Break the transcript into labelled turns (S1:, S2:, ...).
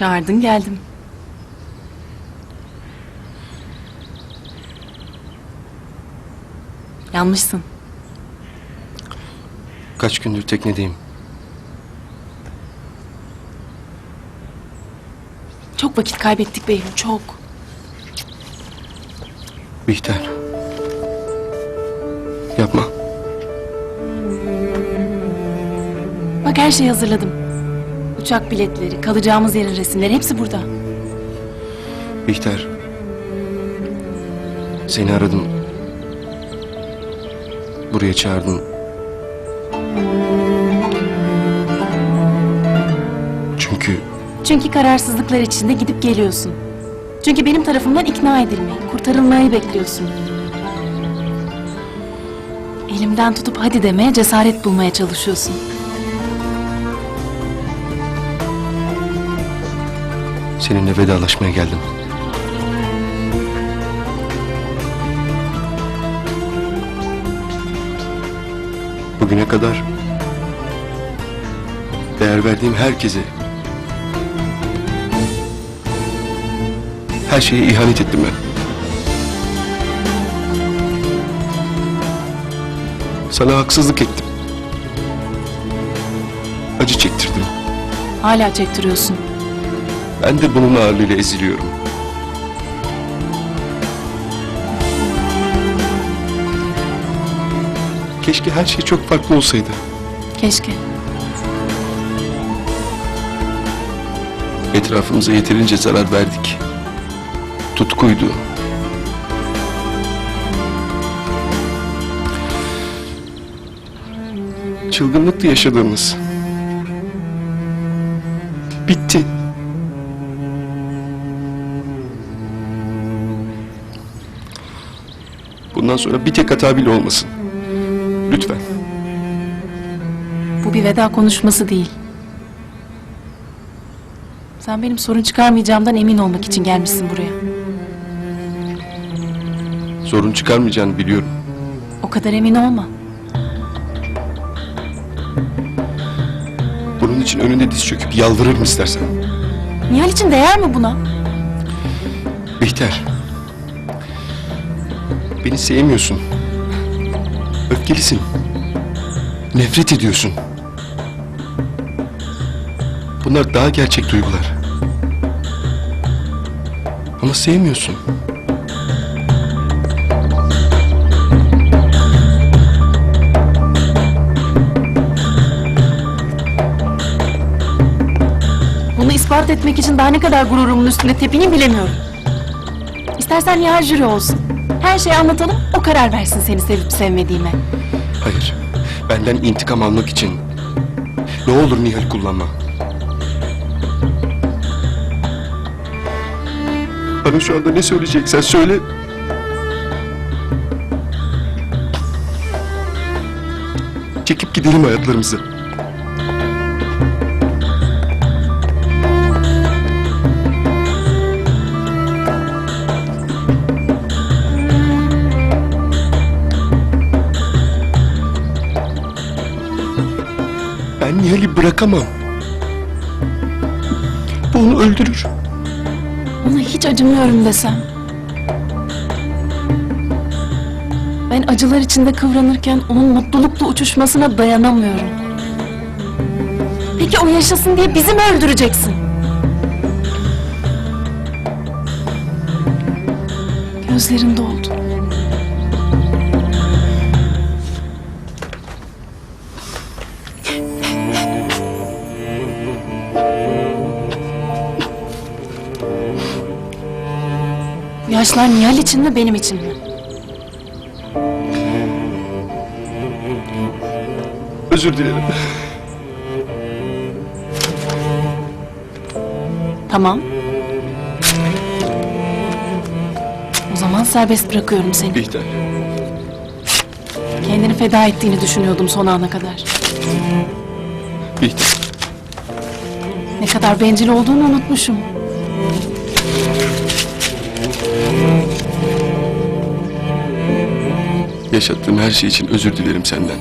S1: Çağırdın geldim. Yanmışsın.
S2: Kaç gündür teknedeyim.
S1: Çok vakit kaybettik beyim, çok.
S2: Bihter. Yapma.
S1: Bak her şeyi hazırladım. Uçak biletleri, kalacağımız yerin resimleri hepsi burada.
S2: Bihter. Seni aradım. Buraya çağırdım. Çünkü
S1: Çünkü kararsızlıklar içinde gidip geliyorsun. Çünkü benim tarafımdan ikna edilmeyi, kurtarılmayı bekliyorsun. Elimden tutup hadi demeye cesaret bulmaya çalışıyorsun.
S2: Seninle vedalaşmaya geldim. Bugüne kadar değer verdiğim herkese her şeye ihanet ettim ben. Sana haksızlık ettim. Acı çektirdim.
S1: Hala çektiriyorsun.
S2: Ben de bunun ağırlığıyla eziliyorum. Keşke her şey çok farklı olsaydı.
S1: Keşke.
S2: Etrafımıza yeterince zarar verdik. Tutkuydu. Çılgınlıktı yaşadığımız. Bitti. Bundan sonra bir tek hata bile olmasın. Lütfen.
S1: Bu bir veda konuşması değil. Sen benim sorun çıkarmayacağımdan emin olmak için gelmişsin buraya.
S2: Sorun çıkarmayacağını biliyorum.
S1: O kadar emin olma.
S2: Bunun için önünde diz çöküp yalvarırım istersen.
S1: Nihal için değer mi buna?
S2: Bihter. Beni sevmiyorsun. Öfkelisin. Nefret ediyorsun. Bunlar daha gerçek duygular. Ama sevmiyorsun.
S1: Bunu ispat etmek için daha ne kadar gururumun üstünde tepineyim bilemiyorum. İstersen Nihal jüri olsun. Her şeyi anlatalım, o karar versin seni sevip sevmediğime.
S2: Hayır. Benden intikam almak için. Ne olur Nihal kullanma. Bana şu anda ne söyleyeceksen söyle. Çekip gidelim hayatlarımızı. Ben Nihal'i bırakamam. Bu onu öldürür.
S1: Ona hiç acımıyorum desem. Ben acılar içinde kıvranırken onun mutlulukla uçuşmasına dayanamıyorum. Peki o yaşasın diye bizi mi öldüreceksin? Gözlerin doldu. Bu yaşlar Nihal için mi benim için mi?
S2: Özür dilerim.
S1: Tamam. O zaman serbest bırakıyorum seni.
S2: Bihter.
S1: Kendini feda ettiğini düşünüyordum son ana kadar.
S2: Bihter.
S1: Ne kadar bencil olduğunu unutmuşum.
S2: Yaşattığım her şey için özür dilerim senden.